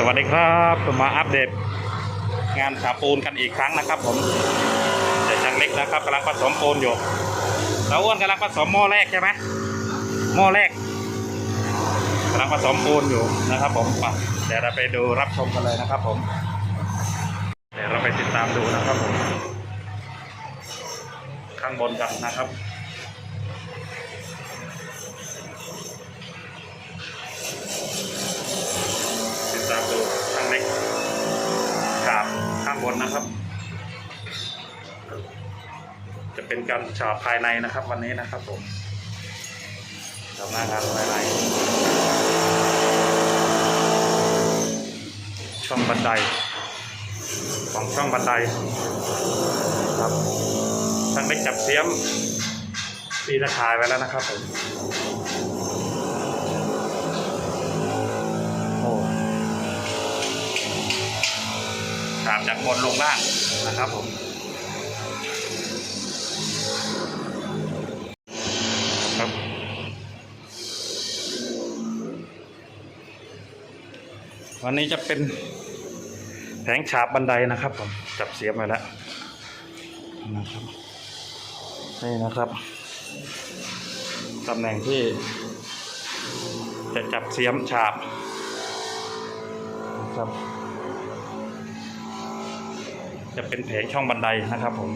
สวัสดีครับผมมาอัปเดตงานฉาปูนกันอีกครั้งนะครับ ผมแต่ช่างเล็กนะครับกำลังผสมปูนอยู่เราอ้วนกำลังผสมหม้อแรกใช่ไหมหม้อแรกกำลังผสมปูนอยู่นะครับ ผมไปเดี๋ยวเราไปดูรับชมกันเลยนะครับ ผมเดี๋ยวเราไปติดตามดูนะครับผมข้างบนกันนะครับ นนะครับ จะเป็นการฉาบภายในนะครับ วันนี้นะครับผมทำหน้างานภายในช่องบันไดของช่องบันไดครับท่านได้จับเสียมตีตะข่ายไว้แล้วนะครับผม ฉาบจากบนลงล่างนะครับผมครับวันนี้จะเป็นแผงฉาบบันไดนะครับผมจับเสียมไว้แล้วนะครับนี่นะครับตำแหน่งที่ จะจับเสียมฉาบนะครับ จะเป็นแผงช่องบันไดนะครับผม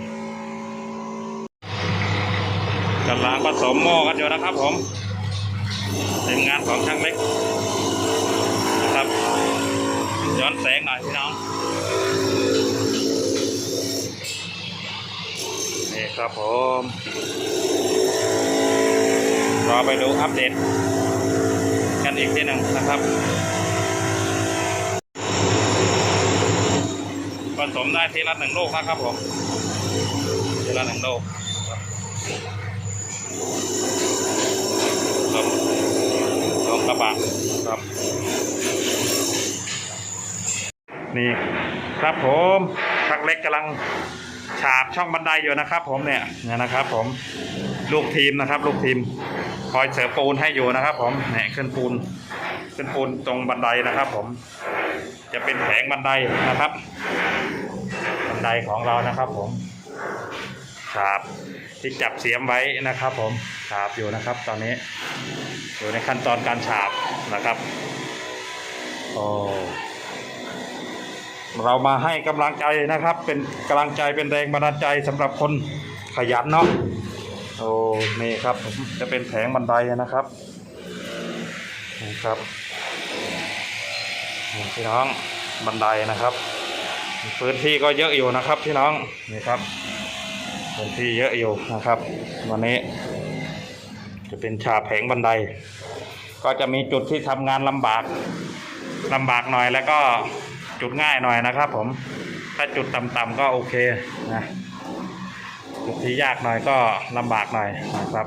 กำลังผสมหม้อกันอยู่นะครับผมเป็นงานของช่างเล็กนะครับ ย้อนแสงหน่อยพี่น้องนี่ครับผมรอไปดูอัปเดตกันอีกทีหนึ่งนะครับ สมได้ทีละหนึ่งลูกนะครับผมทีละหนึ่งลูกครับลงกระบะครับ นี่ครับผมชักเล็กกำลังฉาบช่องบันไดอยู่นะครับผมเนี่ยเนี่ยนะครับผมลูกทีมนะครับ ลูกทีมคอยเสิร์ฟปูนให้อยู่นะครับ ผมเนี่ยขึ้นปูนขึ้นปูนตรงบันไดนะครับ ผมจะเป็นแผงบันไดนะครับ บันไดของเรานะครับ ผมฉาบที่จับเสียมไว้นะครับ ผมฉาบอยู่นะครับ ตอนนี้ อยู่ในขั้นตอนการฉาบนะครับโอ้เรามาให้กำลังใจนะครับ เป็นกำลังใจเป็นแรงบันดาลใจสำหรับคนขยันเนาะโอ้นี่ครับจะเป็นแผงบันไดนะครับนี่ครับพี่น้องบันไดนะครับ พื้นที่ก็เยอะอยู่นะครับพี่น้องนี่ครับพื้นที่เยอะอยู่นะครับ วันนี้ จะเป็นฉาบแผงบันได ก็จะมีจุดที่ทำงานลำบากลำบากหน่อยแล้วก็จุดง่ายหน่อยนะครับ ผมถ้าจุดต่ำๆก็โอเคนะจุดที่ยากหน่อยก็ลำบากหน่อยนะครับ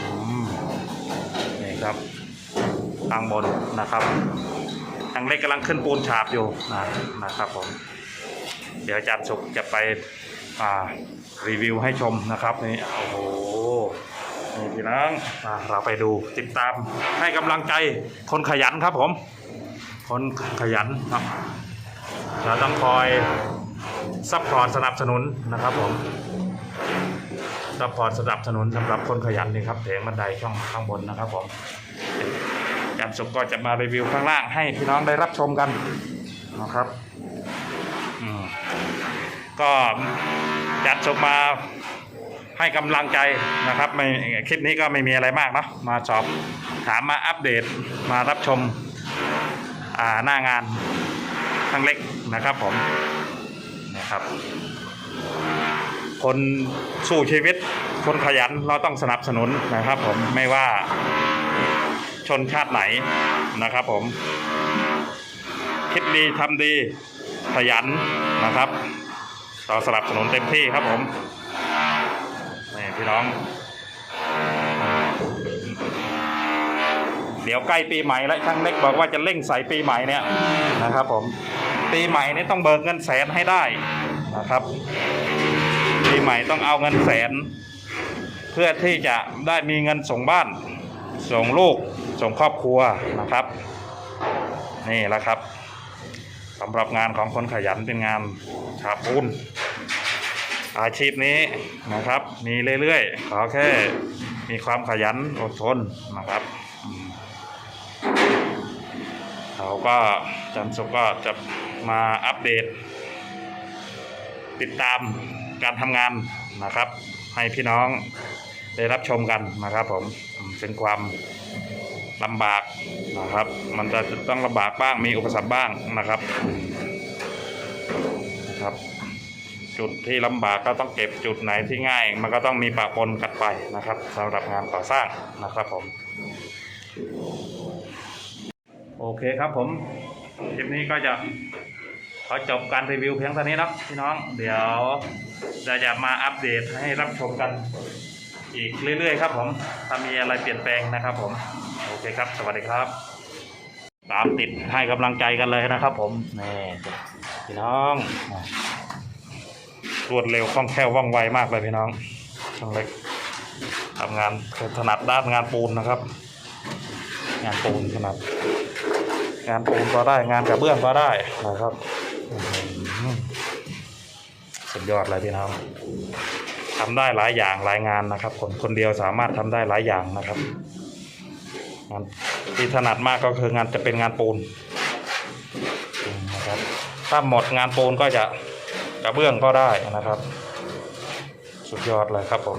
อืมนี่ครับทางบนนะครับทางเล็กกำลังขึ้นปูนฉาบอยู่นะนะครับผม เดี๋ยวอาจารย์สุขจะไปอ่ารีวิวให้ชมนะครับนี่โอ้โหนี่พี่น้องอเราไปดูติดตามให้กำลังใจคนขยันครับผม คนขยันเนาะเราต้องคอยซัพพอร์ตสนับสนุนนะครับผมซัพพอร์ตสนับสนุนสำหรับคนขยันนี่ครับแผงบันไดช่องข้างบนนะครับผมจารย์สุกก็จะมารีวิวข้างล่างให้พี่น้องได้รับชมกันนะครับ ก็จารย์สุกมาให้กำลังใจนะครับไม่คลิปนี้ก็ไม่มีอะไรมากเนาะมาสอบถามมาอัปเดตมารับชมหน้างานข้งเล็กนะครับผมนะครับ คนสู้ชีวิต คนขยันเราต้องสนับสนุนนะครับผมไม่ว่าชนชาติไหนนะครับผมคิดดีทำดีขยันนะครับ เราสนับสนุนเต็มที่ครับผมนี่พี่น้อง เดี๋ยวใกล้ปีใหม่แล้วช่างเล็กบอกว่าจะเร่งใส่ปีใหม่เนี่ยนะครับ ผมปีใหม่นี่ต้องเบิกเงินแสนให้ได้นะครับปีใหม่ต้องเอาเงินแสน เพื่อที่จะได้มีเงินส่งบ้าน ส่งลูกส่งครอบครัวนะครับ นี่แหละครับ สำหรับงานของคนขยันเป็นงานฉาบปูนอาชีพนี้นะครับ มีเรื่อยๆ ขอแค่มีความขยันอดทนนะครับเราก็จันทร์สุก็จะมาอัปเดต ติดตามการทำงานนะครับ ให้พี่น้องได้รับชมกันนะครับผมอืมเป็นความ ลำบากนะครับ มันจะต้องลำบากบ้างมีอุปสรรคบ้างนะครับนะครับ จุดที่ลำบากก็ต้องเก็บจุดไหนที่ง่าย มันก็ต้องมีปะปนกันไปนะครับสำหรับงานก่อสร้างนะครับผม โอเคครับผมคลิปนี้ก็จะขอจบการรีวิวเพียงเท่านี้นะพี่น้อง เดี๋ยวจะจะมาอัปเดตให้รับชมกันอีกเรื่อยๆ ครับผม ถ้ามีอะไรเปลี่ยนแปลงนะครับผม โอเคครับ สวัสดีครับ ตามติดให้กำลังใจกันเลยนะครับ ผมนี่พี่น้องรวดเร็วคล่องแคล่วว่องไวมากเลยพี่น้องช่างเล็กทำงานถนัดด้านงานปูนนะครับ งานปูนถนัดงานปูนก็ได้งานกระเบื้องก็ได้นะครับสุดยอดเลยพี่น้องทำได้หลายอย่างหลายงานนะครับคนคนเดียวสามารถทำได้หลายอย่างนะครับ งานที่ถนัดมากก็คืองานจะเป็นงานปูนอืมนะครับ ถ้าหมดงานปูนก็จะกระเบื้องก็ได้นะครับ สุดยอดเลยครับผม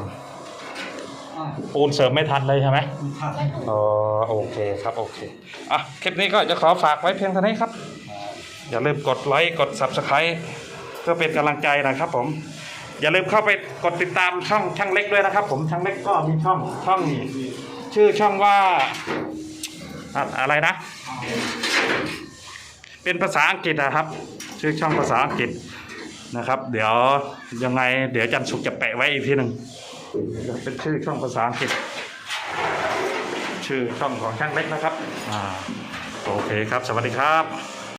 ปูนเสริมไม่ทันเลยใช่ไหมอ๋อโอเคครับโอเคอะคลิปนี้ก็จะขอฝากไว้เพียงเท่านี้ครับ อย่าลืมกดไลค์กด subscribe เพื่อเป็นกำลังใจนะครับผมอย่าลืมเข้าไปกดติดตามช่องช่างเล็กด้วยนะครับ ผมช่างเล็กก็มีช่องช่อง ชื่อช่องว่าอะอะไรนะ เป็นภาษาอังกฤษนะครับ ชื่อช่องภาษาอังกฤษนะครับ เดี๋ยวยังไง เดี๋ยวจันสุกจะแปะไว้อีกทีหนึ่งเป็นชื่อช่องภาษาอังกฤษ ชื่อช่องของช่างเล็กนะครับอ่าโอเคครับ สวัสดีครับ